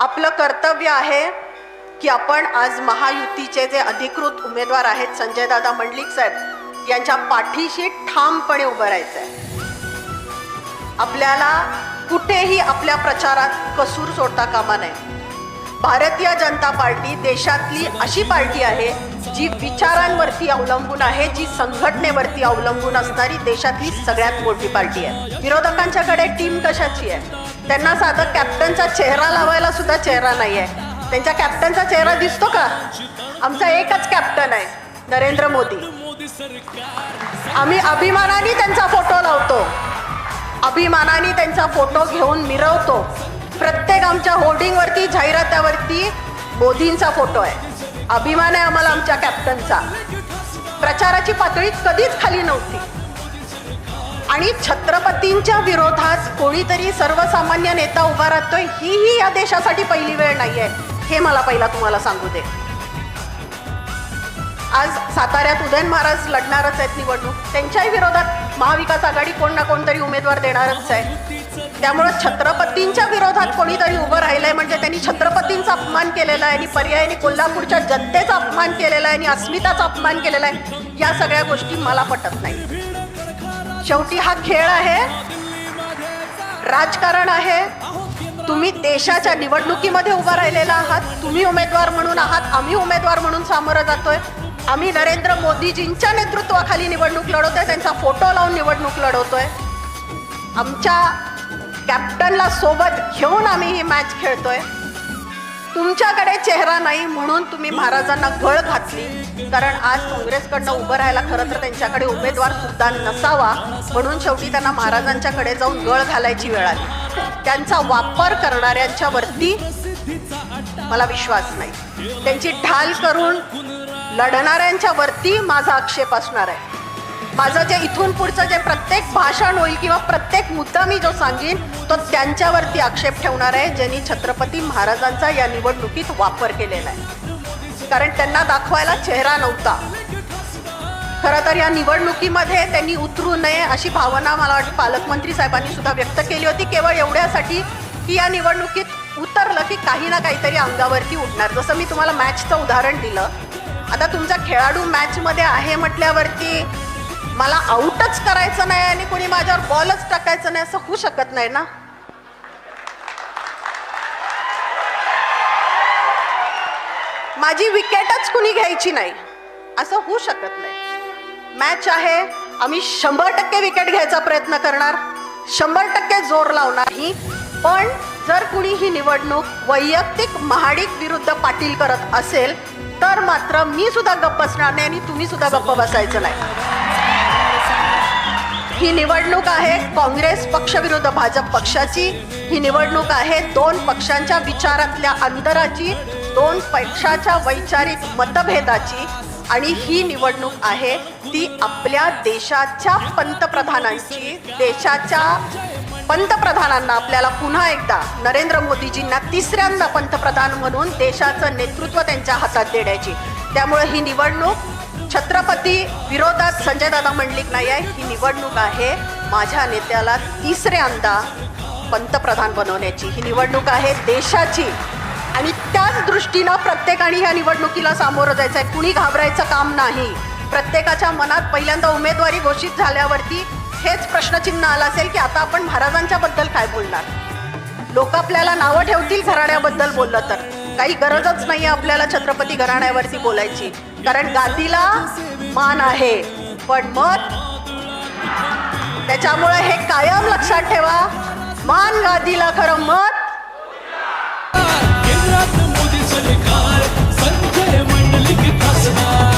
आपलं कर्तव्य आहे की आपण आज महायुतीचे जे अधिकृत उमेदवार आहेत संजयदादा मंडलिक साहेब यांच्या पाठीशी ठामपणे उभं राहायचं आहे आपल्याला कुठेही आपल्या प्रचारात कसूर सोडता कामा नये. भारतीय जनता पार्टी देशातली अशी पार्टी आहे जी विचारांवरती अवलंबून आहे जी संघटनेवरती अवलंबून असणारी देशातली सगळ्यात मोठी पार्टी आहे. विरोधकांच्याकडे टीम कशाची आहे? त्यांना साधं कॅप्टनचा चेहरा लावायला सुद्धा चेहरा नाही आहे त्यांच्या कॅप्टनचा चेहरा दिसतो का? आमचा एकच कॅप्टन आहे नरेंद्र मोदी. आम्ही अभिमानाने त्यांचा फोटो लावतो. अभिमानाने त्यांचा फोटो घेऊन मिरवतो. प्रत्येक आमच्या होर्डिंगवरती जाहिरातावरती मोदींचा फोटो आहे. अभिमान आहे आम्हाला आमच्या कॅप्टनचा प्रचाराची पातळी कधीच खाली नव्हती. आणि छत्रपतींच्या विरोधात कोणीतरी सर्वसामान्य नेता उभा राहतोय ही ही या देशासाठी पहिली वेळ नाहीये. हे मला पहिला तुम्हाला सांगू दे. आज साताऱ्यात उदयन महाराज लढणारच आहेत निवडणूक. त्यांच्याही विरोधात महाविकास आघाडी कोण ना कोणतरी उमेदवार देणारच आहे. त्यामुळं छत्रपतींच्या विरोधात कोणीतरी उभं राहिलंय म्हणजे त्यांनी छत्रपतींचा अपमान केलेला आहे आणि पर्यायाने कोल्हापूरच्या जनतेचा अपमान केलेला आहे आणि अस्मिताचा अपमान केलेला आहे या सगळ्या गोष्टी मला पटत नाही. शेवटी हा खेळ आहे राजकारण आहे. तुम्ही देशाच्या निवडणुकीमध्ये उभा राहिलेला आहात तुम्ही उमेदवार म्हणून आहात आम्ही उमेदवार म्हणून सामोरं जातोय. आम्ही नरेंद्र मोदीजींच्या नेतृत्वाखाली निवडणूक लढवतोय त्यांचा फोटो लावून निवडणूक लढवतोय. आमच्या कॅप्टनला सोबत घेऊन आम्ही ही मॅच खेळतोय. तुमच्याकडे चेहरा नाही म्हणून तुम्ही महाराजांना गळ घातली. कारण आज काँग्रेसकडनं उभं राहायला खरं तर त्यांच्याकडे उमेदवार सुद्धा नसावा म्हणून शेवटी त्यांना महाराजांच्याकडे जाऊन गळ घालायची वेळ आली. त्यांचा वापर करणाऱ्यांच्या वरती मला विश्वास नाही. त्यांची ढाल करून लढणाऱ्यांच्या वरती माझा आक्षेप असणार आहे. माझं जे इथून पुढचं जे प्रत्येक भाषण होईल किंवा प्रत्येक मुद्दा मी जो सांगेन तो त्यांच्यावरती आक्षेप ठेवणार आहे ज्यांनी छत्रपती महाराजांचा या निवडणुकीत वापर केलेला आहे. कारण त्यांना दाखवायला चेहरा नव्हता. खरं तर या निवडणुकीमध्ये त्यांनी उतरू नये अशी भावना मला वाटतं पालकमंत्री साहेबांनी सुद्धा व्यक्त केली होती. केवळ एवढ्यासाठी की या निवडणुकीत उतरलं की काही ना काहीतरी अंगावरती उठणार जसं मी तुम्हाला मॅचचं उदाहरण दिलं. आता तुमचा खेळाडू मॅचमध्ये आहे म्हटल्यावरती मला आउटच करायचं नाही आणि कोणी माझ्यावर बॉलच टाकायचं नाही असं होऊ शकत नाही ना? माझी विकेटच कुणी घ्यायची नाही असं होऊ शकत नाही. मॅच आहे आम्ही शंभर टक्के विकेट घ्यायचा प्रयत्न करणार शंभर टक्के जोर लावणार ही. पण जर कुणी ही निवडणूक वैयक्तिक महाडिक विरुद्ध पाटील करत असेल तर मात्र मी सुद्धा गप्प बसणार नाही आणि तुम्ही सुद्धा गप्प बसायचं नाही. ही निवडणूक आहे. काँग्रेस पक्षविरुद्ध भाजप पक्षाची ही निवडणूक आहे. दोन पक्षांच्या विचारातल्या अंतराची दोन पक्षाच्या वैचारिक मतभेदाची आणि ही निवडणूक आहे ती आपल्या देशाच्या पंतप्रधानांची देशाच्या पंतप्रधानांना आपल्याला पुन्हा एकदा नरेंद्र मोदीजींना तिसऱ्यांदा पंतप्रधान म्हणून देशाचं नेतृत्व त्यांच्या हातात देण्याची. त्यामुळे ही निवडणूक छत्रपती विरोधात संजय दादा मंडलिक नाही आहे. ही निवडणूक आहे. माझ्या नेत्याला तिसऱ्यांदा पंतप्रधान बनवण्याची ही निवडणूक आहे. देशाची आणि त्याच दृष्टीनं प्रत्येकाने ह्या निवडणुकीला सामोरं जायचं आहे कुणी घाबरायचं काम नाही. प्रत्येकाच्या मनात पहिल्यांदा उमेदवारी घोषित झाल्यावरती हेच प्रश्नचिन्ह आलं असेल की आता आपण महाराजांच्या बद्दल काय बोलणार? लोक आपल्याला नावं ठेवतील घराण्याबद्दल बोललं तर. काही गरजच नाही आपल्याला छत्रपती घराण्यावरती बोलायची. कारण गादीला मान आहे. पण मत? त्याच्यामुळे हे कायम लक्षात ठेवा. मान गादीला खरं मत? मोदी सरकार संजय मंडलिक खासदार.